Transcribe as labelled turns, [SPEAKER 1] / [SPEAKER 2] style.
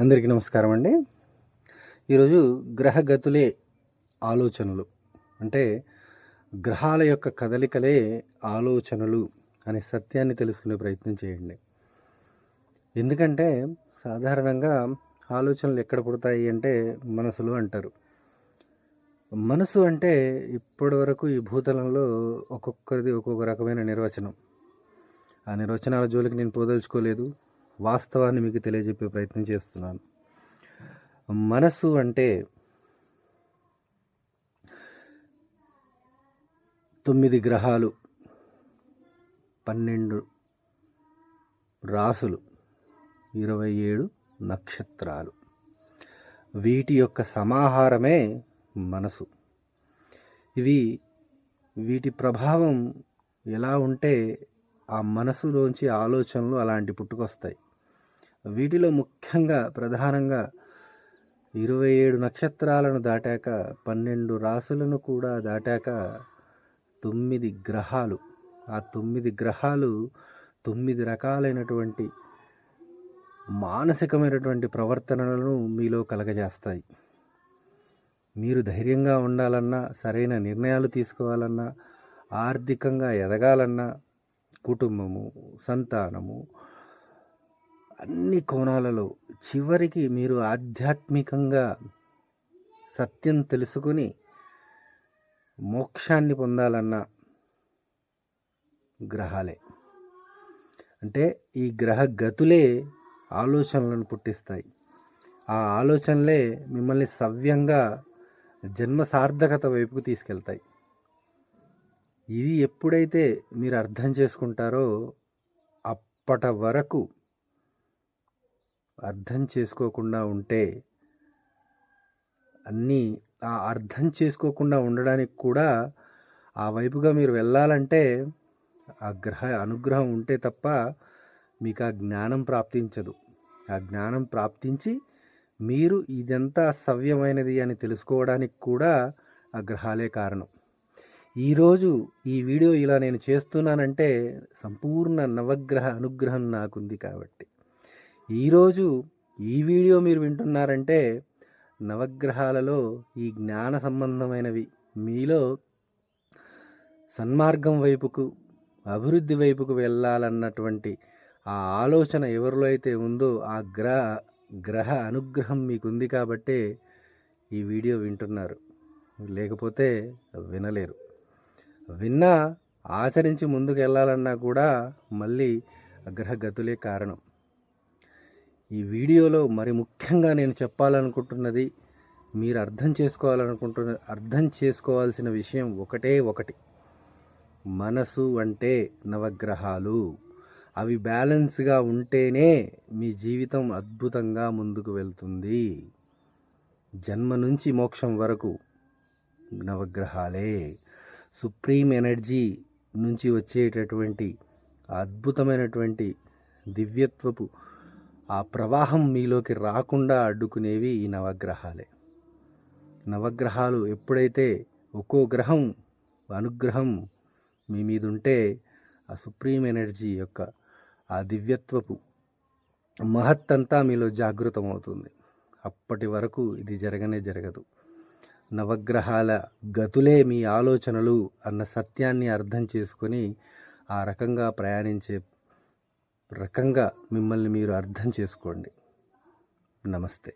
[SPEAKER 1] అందరికీ నమస్కారం అండి. ఈరోజు గ్రహగతులే ఆలోచనలు. అంటే గ్రహాల యొక్క కదలికలే ఆలోచనలు అనే సత్యాన్ని తెలుసుకునే ప్రయత్నం చేయండి. ఎందుకంటే సాధారణంగా ఆలోచనలు ఎక్కడ పుడతాయి అంటే మనసులు అంటారు. మనసు అంటే ఇప్పటి వరకు ఈ భూతలంలో ఒక్కొక్కరిది ఒక్కొక్క రకమైన నిర్వచనం. ఆ నిర్వచనాల జోలికి నేను పోదలుచుకోలేదు. వాస్తవాన్ని మీకు తెలియజెప్పే ప్రయత్నం చేస్తున్నాను. మనసు అంటే తొమ్మిది గ్రహాలు పన్నెండు రాసులు ఇరవై ఏడు నక్షత్రాలు. వీటి యొక్క సమాహారమే మనసు ఇవి వీటి ప్రభావం ఎలా ఉంటే ఆ మనసులోంచి ఆలోచనలు అలాంటి పుట్టుకొస్తాయి. వీటిలో ముఖ్యంగా ప్రధానంగా ఇరవై ఏడు నక్షత్రాలను దాటాక పన్నెండు రాసులను కూడా దాటాక తొమ్మిది గ్రహాలు. ఆ తొమ్మిది గ్రహాలు తొమ్మిది రకాలైనటువంటి మానసికమైనటువంటి ప్రవర్తనలను మీలో కలగజేస్తాయి. మీరు ధైర్యంగా ఉండాలన్నా సరైన నిర్ణయాలు తీసుకోవాలన్నా ఆర్థికంగా ఎదగాలన్నా కుటుంబము సంతానము అన్ని కోణాలలో చివరికి మీరు ఆధ్యాత్మికంగా సత్యం తెలుసుకుని మోక్షాన్ని పొందాలన్న గ్రహాలే. అంటే ఈ గ్రహ గతులే ఆలోచనలను పుట్టిస్తాయి. ఆ ఆలోచనలే మిమ్మల్ని సవ్యంగా జన్మ సార్థకత వైపుకు తీసుకెళ్తాయి. ఇది ఎప్పుడైతే మీరు అర్థం చేసుకుంటారో అప్పటి వరకు అర్థం చేసుకోకుండా ఉంటే అన్నీ ఆ అర్థం చేసుకోకుండా ఉండడానికి కూడా ఆ వైపుగా మీరు వెళ్ళాలంటే ఆ గ్రహ అనుగ్రహం ఉంటే తప్ప మీకు ఆ జ్ఞానం ప్రాప్తించదు. ఆ జ్ఞానం ప్రాప్తించి మీరు ఇదంతా సవ్యమైనది అని తెలుసుకోవడానికి కూడా ఆ గ్రహాలే కారణం. ఈరోజు ఈ వీడియో ఇలా నేను చేస్తున్నానంటే సంపూర్ణ నవగ్రహ అనుగ్రహం నాకుంది కాబట్టి. ఈరోజు ఈ వీడియో మీరు వింటున్నారంటే నవగ్రహాలలో ఈ జ్ఞాన సంబంధమైనవి. మీలో సన్మార్గం వైపుకు అభివృద్ధి వైపుకు వెళ్ళాలన్నటువంటి ఆ ఆలోచన ఎవరిలో అయితే ఉందో ఆ గ్రహ గ్రహ అనుగ్రహం మీకుంది కాబట్టే ఈ వీడియో వింటున్నారు. లేకపోతే వినలేరు. విన్నా ఆచరించి ముందుకు వెళ్ళాలన్నా కూడా మళ్ళీ గ్రహ గతులే కారణం. ఈ వీడియోలో మరి ముఖ్యంగా నేను చెప్పాలనుకుంటున్నది మీరు అర్థం చేసుకోవాలనుకుంటున్న అర్థం చేసుకోవాల్సిన విషయం ఒకటే ఒకటి. మనసు అంటే నవగ్రహాలు. అవి బ్యాలెన్స్గా ఉంటేనే మీ జీవితం అద్భుతంగా ముందుకు వెళ్తుంది. జన్మ నుంచి మోక్షం వరకు నవగ్రహాలే. సుప్రీం ఎనర్జీ నుంచి వచ్చేటటువంటి అద్భుతమైనటువంటి దివ్యత్వపు ఆ ప్రవాహం మీలోకి రాకుండా అడ్డుకునేవి ఈ నవగ్రహాలే. నవగ్రహాలు ఎప్పుడైతే ఒక్కో గ్రహం అనుగ్రహం మీ మీద ఉంటే ఆ సుప్రీం ఎనర్జీ యొక్క ఆ దివ్యత్వపు మహత్తంతా మీలో జాగృతమవుతుంది. అప్పటి వరకు ఇది జరగనే జరగదు. నవగ్రహాల గతులే మీ ఆలోచనలు అన్న సత్యాన్ని అర్థం చేసుకొని ఆ రకంగా ప్రయాణించే రకంగా మిమ్మల్ని మీరు అర్థం చేసుకోండి. నమస్తే.